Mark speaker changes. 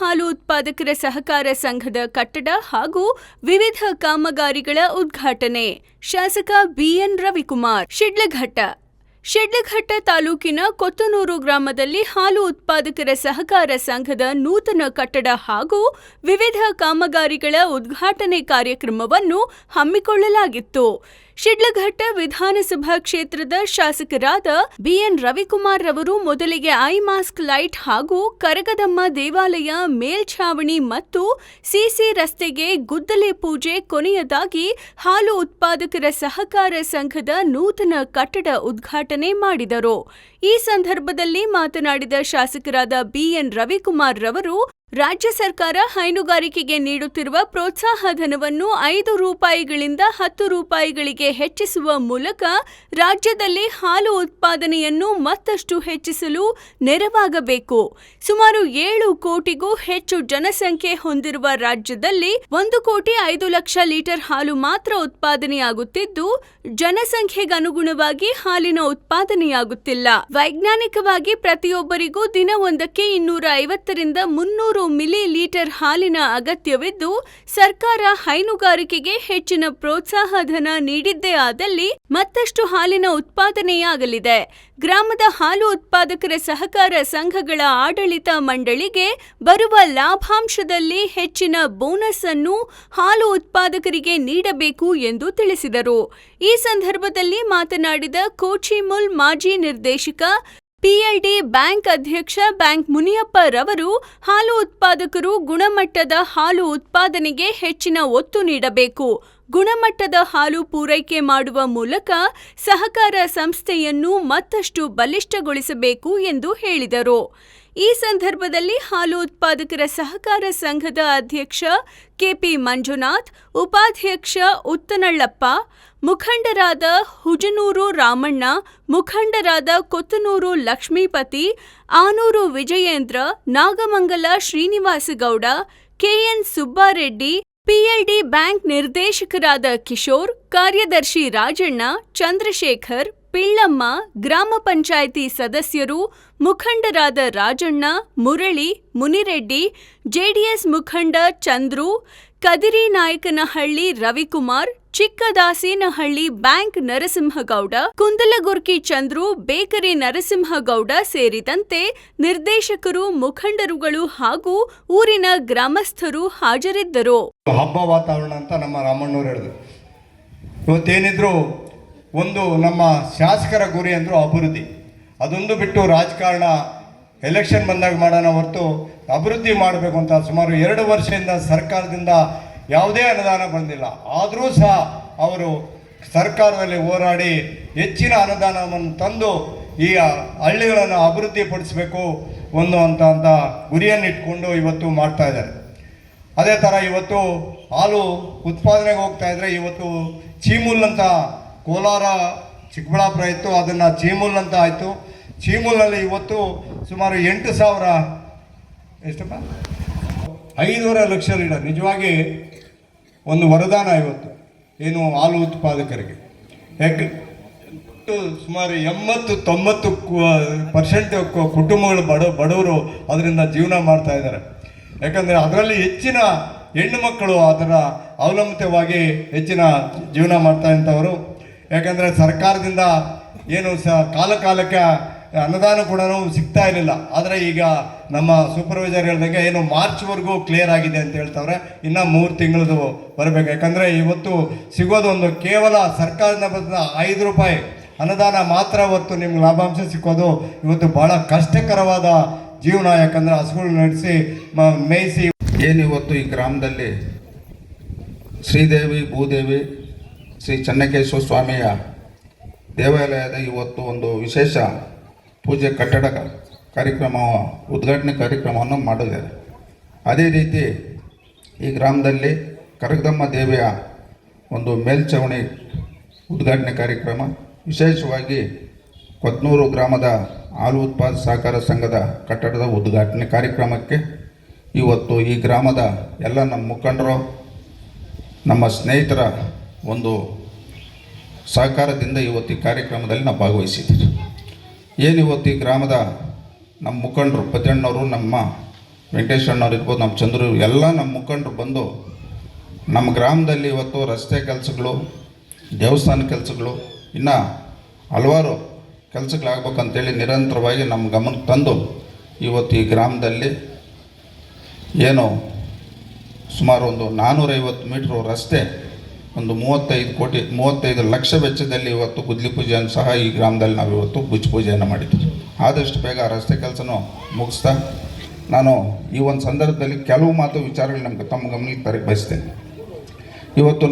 Speaker 1: ಹಾಲು ಉತ್ಪಾದಕರ ಸಹಕಾರ ಸಂಘದ ಕಟ್ಟಡ ಹಾಗೂ ವಿವಿಧ ಕಾಮಗಾರಿಗಳ ಉದ್ಘಾಟನೆ. ಶಾಸಕ ಬಿಎನ್ ರವಿಕುಮಾರ್, ಶಿಡ್ಲಘಟ್ಟ. ಶಿಡ್ಲಘಟ್ಟ ತಾಲೂಕಿನ ಕೊತ್ತನೂರು ಗ್ರಾಮದಲ್ಲಿ ಹಾಲು ಉತ್ಪಾದಕರ ಸಹಕಾರ ಸಂಘದ ನೂತನ ಕಟ್ಟಡ ಹಾಗೂ ವಿವಿಧ ಕಾಮಗಾರಿಗಳ ಉದ್ಘಾಟನೆ ಕಾರ್ಯಕ್ರಮವನ್ನು ಹಮ್ಮಿಕೊಳ್ಳಲಾಗಿತ್ತು. ಶಿಡ್ಲಘಟ್ಟ ವಿಧಾನಸಭಾ ಕ್ಷೇತ್ರದ ಶಾಸಕರಾದ ಬಿಎನ್ ರವಿಕುಮಾರ್ ರವರು ಮೊದಲಿಗೆ ಐ ಮಾಸ್ಕ್ ಲೈಟ್ ಹಾಗೂ ಕರಗದಮ್ಮ ದೇವಾಲಯ ಮೇಲ್ಛಾವಣಿ ಮತ್ತು ಸಿಸಿ ರಸ್ತೆಗೆ ಗುದ್ದಲಿ ಪೂಜೆ ಕೊನೆಯದಾಗಿ ಹಾಲು ಉತ್ಪಾದಕರ ಸಹಕಾರ ಸಂಘದ ನೂತನ ಕಟ್ಟಡ ಉದ್ಘಾಟನೆ ಮಾಡಿದರು. ಈ ಸಂದರ್ಭದಲ್ಲಿ ಮಾತನಾಡಿದ ಶಾಸಕರಾದ ಬಿಎನ್ ರವಿಕುಮಾರ್ ರವರು ರಾಜ್ಯ ಸರ್ಕಾರ ಹೈನುಗಾರಿಕೆಗೆ ನೀಡುತ್ತಿರುವ ಪ್ರೋತ್ಸಾಹ ಧನವನ್ನು ಐದು ರೂಪಾಯಿಗಳಿಂದ ಹತ್ತು ರೂಪಾಯಿಗಳಿಗೆ ಹೆಚ್ಚಿಸುವ ಮೂಲಕ ರಾಜ್ಯದಲ್ಲಿ ಹಾಲು ಉತ್ಪಾದನೆಯನ್ನು ಮತ್ತಷ್ಟು ಹೆಚ್ಚಿಸಲು ನೆರವಾಗಬೇಕು. ಸುಮಾರು ಏಳು ಕೋಟಿಗೂ ಹೆಚ್ಚು ಜನಸಂಖ್ಯೆ ಹೊಂದಿರುವ ರಾಜ್ಯದಲ್ಲಿ ಒಂದು ಕೋಟಿ ಐದು ಲಕ್ಷ ಲೀಟರ್ ಹಾಲು ಮಾತ್ರ ಉತ್ಪಾದನೆಯಾಗುತ್ತಿದ್ದು, ಜನಸಂಖ್ಯೆಗನುಗುಣವಾಗಿ ಹಾಲಿನ ಉತ್ಪಾದನೆಯಾಗುತ್ತಿಲ್ಲ. ವೈಜ್ಞಾನಿಕವಾಗಿ ಪ್ರತಿಯೊಬ್ಬರಿಗೂ ದಿನವೊಂದಕ್ಕೆ ಇನ್ನೂರ ಐವತ್ತರಿಂದ ಮುನ್ನೂರು ಮಿಲಿ ಲೀಟರ್ ಹಾಲಿನ ಅಗತ್ಯವಿದ್ದು, ಸರ್ಕಾರ ಹೈನುಗಾರಿಕೆಗೆ ಹೆಚ್ಚಿನ ಪ್ರೋತ್ಸಾಹ ಧನ ನೀಡಿದ್ದೇ ಆದಲ್ಲಿ ಮತ್ತಷ್ಟು ಹಾಲಿನ ಉತ್ಪಾದನೆಯಾಗಲಿದೆ. ಗ್ರಾಮದ ಹಾಲು ಉತ್ಪಾದಕರ ಸಹಕಾರ ಸಂಘಗಳ ಆಡಳಿತ ಮಂಡಳಿಗೆ ಬರುವ ಲಾಭಾಂಶದಲ್ಲಿ ಹೆಚ್ಚಿನ ಬೋನಸ್ ಅನ್ನು ಹಾಲು ಉತ್ಪಾದಕರಿಗೆ ನೀಡಬೇಕು ಎಂದು ತಿಳಿಸಿದರು. ಈ ಸಂದರ್ಭದಲ್ಲಿ ಮಾತನಾಡಿದ ಕೋಚಿಮುಲ್ ಮಾಜಿ ನಿರ್ದೇಶಕ ಪಿಎಲ್ಡಿ ಬ್ಯಾಂಕ್ ಅಧ್ಯಕ್ಷ ಬ್ಯಾಂಕ್ ಮುನಿಯಪ್ಪ ರವರು ಹಾಲು ಉತ್ಪಾದಕರು ಗುಣಮಟ್ಟದ ಹಾಲು ಉತ್ಪಾದನೆಗೆ ಹೆಚ್ಚಿನ ಒತ್ತು ನೀಡಬೇಕು. ಗುಣಮಟ್ಟದ ಹಾಲು ಪೂರೈಕೆ ಮಾಡುವ ಮೂಲಕ ಸಹಕಾರ ಸಂಸ್ಥೆಯನ್ನು ಮತ್ತಷ್ಟು ಬಲಿಷ್ಠಗೊಳಿಸಬೇಕು ಎಂದು ಹೇಳಿದರು. ಈ ಸಂದರ್ಭದಲ್ಲಿ ಹಾಲು ಉತ್ಪಾದಕರ ಸಹಕಾರ ಸಂಘದ ಅಧ್ಯಕ್ಷ ಕೆಪಿ ಮಂಜುನಾಥ್, ಉಪಾಧ್ಯಕ್ಷ ಉತ್ತನಳ್ಳಪ್ಪ, ಮುಖಂಡರಾದ ಹುಜನೂರು ರಾಮಣ್ಣ, ಮುಖಂಡರಾದ Kothanur Lakshmipathi, Anur Vijayendra, Nagamangala Srinivasagowda, KN Subbareddy, PLD bank ನಿರ್ದೇಶಕರಾದ ಕಿಶೋರ್, ಕಾರ್ಯದರ್ಶಿ ರಾಜಣ್ಣ, ಚಂದ್ರಶೇಖರ್ ಪಿಳ್ಳಮ್ಮ ಗ್ರಾಮ ಪಂಚಾಯಿತಿ ಸದಸ್ಯರು, ಮುಖಂಡರಾದ ರಾಜಣ್ಣ, ಮುರಳಿ, ಮುನಿರೆಡ್ಡಿ, ಜೆಡಿಎಸ್ ಮುಖಂಡ ಚಂದ್ರು, ಕದಿರಿ ನಾಯಕನಹಳ್ಳಿ ರವಿಕುಮಾರ್, ಚಿಕ್ಕದಾಸೇನಹಳ್ಳಿ ಬ್ಯಾಂಕ್ ನರಸಿಂಹಗೌಡ, ಕುಂದಲಗುರ್ಕಿ ಚಂದ್ರು, ಬೇಕರಿ ನರಸಿಂಹಗೌಡ ಸೇರಿದಂತೆ ನಿರ್ದೇಶಕರು, ಮುಖಂಡರುಗಳು ಹಾಗೂ ಊರಿನ ಗ್ರಾಮಸ್ಥರು ಹಾಜರಿದ್ದರು.
Speaker 2: ಹಬ್ಬ ವಾತಾವರಣ ಅಂತ ನಮ್ಮ ರಾಮಣ್ಣವ್ರು ಹೇಳಿದ್ರು. ಇವತ್ತೇನಿದ್ರು ಒಂದು ನಮ್ಮ ಶಾಸಕರ ಗುರಿ ಅಂದರು ಅಭಿವೃದ್ಧಿ. ಅದೊಂದು ಬಿಟ್ಟು ರಾಜಕಾರಣ ಎಲೆಕ್ಷನ್ ಬಂದಾಗ ಮಾಡೋಣ ಹೊರತು ಅಭಿವೃದ್ಧಿ ಮಾಡಬೇಕು ಅಂತ ಸುಮಾರು ಎರಡು ವರ್ಷದಿಂದ ಸರ್ಕಾರದಿಂದ ಯಾವುದೇ ಅನುದಾನ ಬಂದಿಲ್ಲ. ಆದರೂ ಸಹ ಅವರು ಸರ್ಕಾರದಲ್ಲಿ ಹೋರಾಡಿ ಹೆಚ್ಚಿನ ಅನುದಾನವನ್ನು ತಂದು ಈ ಹಳ್ಳಿಗಳನ್ನು ಅಭಿವೃದ್ಧಿಪಡಿಸಬೇಕು ಒಂದು ಅಂತ ಅಂತ ಗುರಿಯನ್ನು ಇಟ್ಕೊಂಡು ಇವತ್ತು ಮಾಡ್ತಾ ಇದ್ದಾರೆ. ಅದೇ ಥರ ಇವತ್ತು ಹಾಲು ಉತ್ಪಾದನೆಗೆ ಹೋಗ್ತಾ ಇದ್ದರೆ ಇವತ್ತು ಚೀಮುಲ್ ಅಂತ ಕೋಲಾರ, ಚಿಕ್ಕಬಳ್ಳಾಪುರ ಇತ್ತು, ಅದನ್ನು ಚೀಮುಲ್ ಅಂತ ಆಯಿತು. ಚೀಮುಲ್ನಲ್ಲಿ ಇವತ್ತು ಸುಮಾರು ಎಂಟು ಸಾವಿರ ಎಷ್ಟಪ್ಪ? ಐದೂವರೆ ಲಕ್ಷ ಲೀಟರ್ ನಿಜವಾಗಿ ಒಂದು ವರದಾನ ಇವತ್ತು. ಏನು ಹಾಲು ಉತ್ಪಾದಕರಿಗೆ. ಯಾಕೆ? ಸುಮಾರು ಎಂಬತ್ತು, ತೊಂಬತ್ತು ಪರ್ಸೆಂಟ್ ಕುಟುಂಬಗಳು ಬಡ, ಬಡವರು ಅದರಿಂದ ಜೀವನ ಮಾಡ್ತಾ ಇದ್ದಾರೆ. ಯಾಕಂದರೆ ಅದರಲ್ಲಿ ಹೆಚ್ಚಿನ ಹೆಣ್ಣು ಮಕ್ಕಳು ಅದರ ಅವಲಂಬಿತವಾಗಿ ಹೆಚ್ಚಿನ ಜೀವನ ಮಾಡ್ತಾ ಇದ್ದವರು ಯಾಕಂದರೆ ಸರ್ಕಾರದಿಂದ ಏನು ಸ ಕಾಲ ಕಾಲಕ್ಕೆ ಅನುದಾನ ಕೂಡ ಸಿಗ್ತಾ ಇರಲಿಲ್ಲ. ಆದರೆ ಈಗ ನಮ್ಮ ಸೂಪರ್ವೈಸರ್ ಹೇಳ್ದಂಗೆ ಏನು ಮಾರ್ಚ್ವರೆಗೂ ಕ್ಲಿಯರ್ ಆಗಿದೆ ಅಂತ ಹೇಳ್ತಾವ್ರೆ. ಇನ್ನು ಮೂರು ತಿಂಗಳದು ಬರಬೇಕು. ಯಾಕಂದರೆ ಇವತ್ತು ಸಿಗೋದು ಒಂದು ಕೇವಲ ಸರ್ಕಾರದಿಂದ ಬಂದ ಐದು ರೂಪಾಯಿ ಅನುದಾನ ಮಾತ್ರ ಹೊತ್ತು ನಿಮ್ಗೆ ಲಾಭಾಂಶ ಸಿಕ್ಕೋದು ಇವತ್ತು ಭಾಳ ಕಷ್ಟಕರವಾದ ಜೀವನ. ಯಾಕಂದರೆ ಹಸುಗಳು ನಡೆಸಿ ಮೇಯಿಸಿ.
Speaker 3: ಇವತ್ತು ಈ ಗ್ರಾಮದಲ್ಲಿ ಶ್ರೀದೇವಿ, ಭೂದೇವಿ ಶ್ರೀ ಚೆನ್ನಕೇಶ್ವರ ಸ್ವಾಮಿಯ ದೇವಾಲಯದ ಇವತ್ತು ಒಂದು ವಿಶೇಷ ಪೂಜೆ ಕಟ್ಟಡ ಕಾರ್ಯಕ್ರಮ, ಉದ್ಘಾಟನೆ ಕಾರ್ಯಕ್ರಮವನ್ನು ಮಾಡಿದ್ದಾರೆ ಅದೇ ರೀತಿ ಈ ಗ್ರಾಮದಲ್ಲಿ ಕರಗದಮ್ಮ ದೇವಿಯ ಒಂದು ಮೇಲ್ಛಾವಣಿ ಉದ್ಘಾಟನೆ ಕಾರ್ಯಕ್ರಮ, ವಿಶೇಷವಾಗಿ ಕೊತ್ನೂರು ಗ್ರಾಮದ ಹಾಲು ಉತ್ಪಾದ ಸಹಕಾರ ಸಂಘದ ಕಟ್ಟಡದ ಉದ್ಘಾಟನೆ ಕಾರ್ಯಕ್ರಮಕ್ಕೆ ಇವತ್ತು ಈ ಗ್ರಾಮದ ಎಲ್ಲ ನಮ್ಮ ಮುಖಂಡರು, ನಮ್ಮ ಸ್ನೇಹಿತರ ಒಂದು ಸಹಕಾರದಿಂದ ಇವತ್ತು ಈ ಕಾರ್ಯಕ್ರಮದಲ್ಲಿ ನಾವು ಭಾಗವಹಿಸಿದ್ದೀವಿ. ಏನು ಇವತ್ತು ಈ ಗ್ರಾಮದ ನಮ್ಮ ಮುಖಂಡರು ಪದ್ಯಣ್ಣವರು ನಮ್ಮ ವೆಂಕಟೇಶ್ ಅಣ್ಣವ್ರು ಇರ್ಬೋದು, ನಮ್ಮ ಚಂದ್ರು ಎಲ್ಲ ನಮ್ಮ ಮುಖಂಡರು ಬಂದು ನಮ್ಮ ಗ್ರಾಮದಲ್ಲಿ ಇವತ್ತು ರಸ್ತೆ ಕೆಲಸಗಳು, ದೇವಸ್ಥಾನ ಕೆಲಸಗಳು, ಇನ್ನು ಹಲವಾರು ಕೆಲಸಗಳಾಗಬೇಕಂತೇಳಿ ನಿರಂತರವಾಗಿ ನಮ್ಮ ಗಮನಕ್ಕೆ ತಂದು ಇವತ್ತು ಈ ಗ್ರಾಮದಲ್ಲಿ ಏನು ಸುಮಾರು ಒಂದು ನಾನ್ನೂರೈವತ್ತು ಮೀಟ್ರು ರಸ್ತೆ ಒಂದು ಮೂವತ್ತೈದು ಕೋಟಿ, ಮೂವತ್ತೈದು ಲಕ್ಷ ವೆಚ್ಚದಲ್ಲಿ ಇವತ್ತು ಗುದ್ಲಿ ಪೂಜೆಯನ್ನು ಸಹ ಈ ಗ್ರಾಮದಲ್ಲಿ ನಾವು ಇವತ್ತು ಗುಜ್ ಪೂಜೆಯನ್ನು ಮಾಡಿದ್ವಿ. ಆದಷ್ಟು ಬೇಗ ರಸ್ತೆ ಕೆಲಸನೂ ಮುಗಿಸ್ತಾ ನಾನು ಈ ಒಂದು ಸಂದರ್ಭದಲ್ಲಿ ಕೆಲವು ಮಾತು ವಿಚಾರಗಳು ನಮ್ಗೆ ತಮ್ಮ ಗಮನಕ್ಕೆ ತರಕ್ಕೆ ಬಯಸ್ತೇನೆ. ಇವತ್ತು